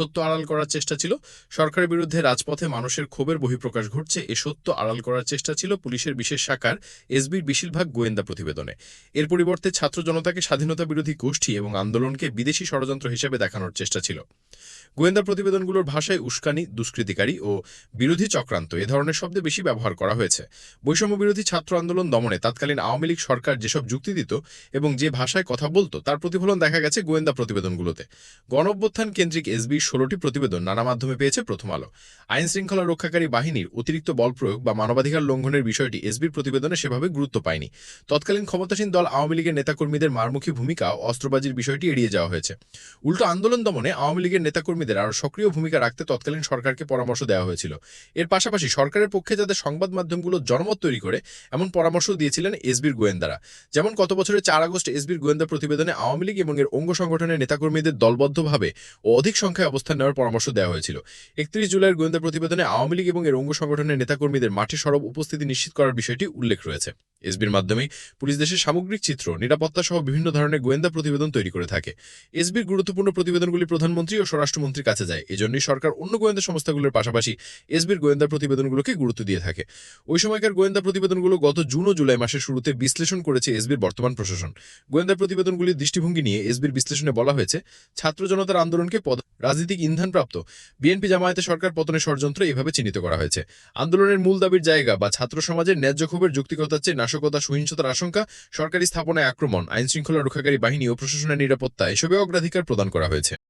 সত্য আড়াল করার চেষ্টা ছিল। সরকারের বিরুদ্ধে রাজপথে মানুষের ক্ষোভের বহিঃপ্রকাশ ঘটছে। এ সত্য আড়াল করার চেষ্টা ছিল পুলিশের বিশেষ শাখার এসবির বেশিরভাগ গোয়েন্দা প্রতিবেদনে। এর পরিবর্তে ছাত্র জনতাকে স্বাধীনতা বিরোধী গোষ্ঠী এবং আন্দোলনকে বিদেশি ষড়যন্ত্র হিসেবে দেখানোর চেষ্টা ছিল। গোয়েন্দা প্রতিবেদনগুলোর ভাষায় উস্কানি, দুষ্কৃতিকারী ও বিরোধী চক্রান্ত এ ধরনের শব্দে বেশি ব্যবহার করা হয়েছে। বৈষম্য বিরোধী ছাত্র আন্দোলন দমনে তৎকালীন আওয়ামী লীগ সরকার যেসব যুক্তি দিত এবং যে ভাষায় কথা বলতো, তার প্রতিফলন দেখা গেছে গোয়েন্দা প্রতিবেদনগুলোতে। গণঅভ্যুত্থান কেন্দ্রিক এসবি ষোলোটি প্রতিবেদন নানা মাধ্যমে পেয়েছে প্রথম আলো। আইন শৃঙ্খলা রক্ষাকারী বাহিনীর অতিরিক্ত বল প্রয়োগ বা মানবাধিকার লঙ্ঘনের বিষয়টি এসবির প্রতিবেদনে সেভাবে গুরুত্ব পায়নি। তৎকালীন ক্ষমতাসীন দল আওয়ামী লীগের নেতাকর্মীদের মারমুখী ভূমিকা অস্ত্রবাজির বিষয়টি এড়িয়ে যাওয়া হয়েছে। উল্টো আন্দোলন দমনে আওয়ামী লীগের নেতাকর্মীদের আরও সক্রিয় ভূমিকা রাখতে তৎকালীন সরকারকে পরামর্শ দেওয়া হয়েছিল। এর পাশাপাশি সরকারের পক্ষে যাতে সংবাদ মাধ্যমগুলো জনমত তৈরি করে, এমন পরামর্শ দিয়েছিলেন এসবির গোয়েন্দারা। যেমন গত বছরের চার আগস্ট এসবির গোয়েন্দা প্রতিবেদনে আওয়ামী লীগ এবং এর অঙ্গ সংগঠনের নেতাকর্মীদের দলবদ্ধভাবে ও অধিক সংখ্যায় অবস্থান নেওয়ার পরামর্শ দেওয়া হয়েছিল। একত্রিশ জুলাইয়ের গোয়েন্দা প্রতিবেদনে আওয়ামী লীগ এবং এর অঙ্গ সংগঠনের নেতাকর্মীদের মাঠে সরব উপস্থিতি নিশ্চিত করার বিষয়টি উল্লেখ রয়েছে। এসবির মাধ্যমেই পুলিশ দেশের সামগ্রিক চিত্র, নিরাপত্তা সহ বিভিন্ন ধরনের গোয়েন্দা প্রতিবেদন তৈরি করে থাকে। এসবির গুরুত্বপূর্ণ প্রতিবেদনগুলি প্রধানমন্ত্রী ও স্বরাষ্ট্রমন্ত্রীর কাছে যায়। এজন্যই সরকার অন্য গোয়েন্দা সংস্থাগুলোর পাশাপাশি এসবির গোয়েন্দা প্রতিবেদনগুলোকে গুরুত্ব দিয়ে থাকে। ওই সময়কার গোয়েন্দা প্রতিবেদনগুলো গত জুন ও জুলাই মাসের শুরুতে বিশ্লেষণ করেছে এসবির বর্তমান প্রশাসন। গোয়েন্দা প্রতিবেদনগুলির দৃষ্টিভঙ্গি নিয়ে এসবির বিশ্লেষণে বলা হয়েছে, ছাত্র জনতার আন্দোলনকে পদ রাজনৈতিক ইন্ধনপ্রাপ্ত, বিএনপি জামায়াতে সরকার পতনের ষড়যন্ত্র এইভাবে চিহ্নিত করা হয়েছে। আন্দোলনের মূল দাবির জায়গা বা ছাত্র সমাজের ন্যায্য ক্ষোভের যৌক্তিকতার চেয়ে নাশকতা, সহিংসতার আশঙ্কা, সরকারি স্থাপনায় আক্রমণ, আইনশৃঙ্খলা রক্ষাকারী বাহিনী ও প্রশাসনের নিরাপত্তা, এসবে অগ্রাধিকার প্রদান করা হয়েছে।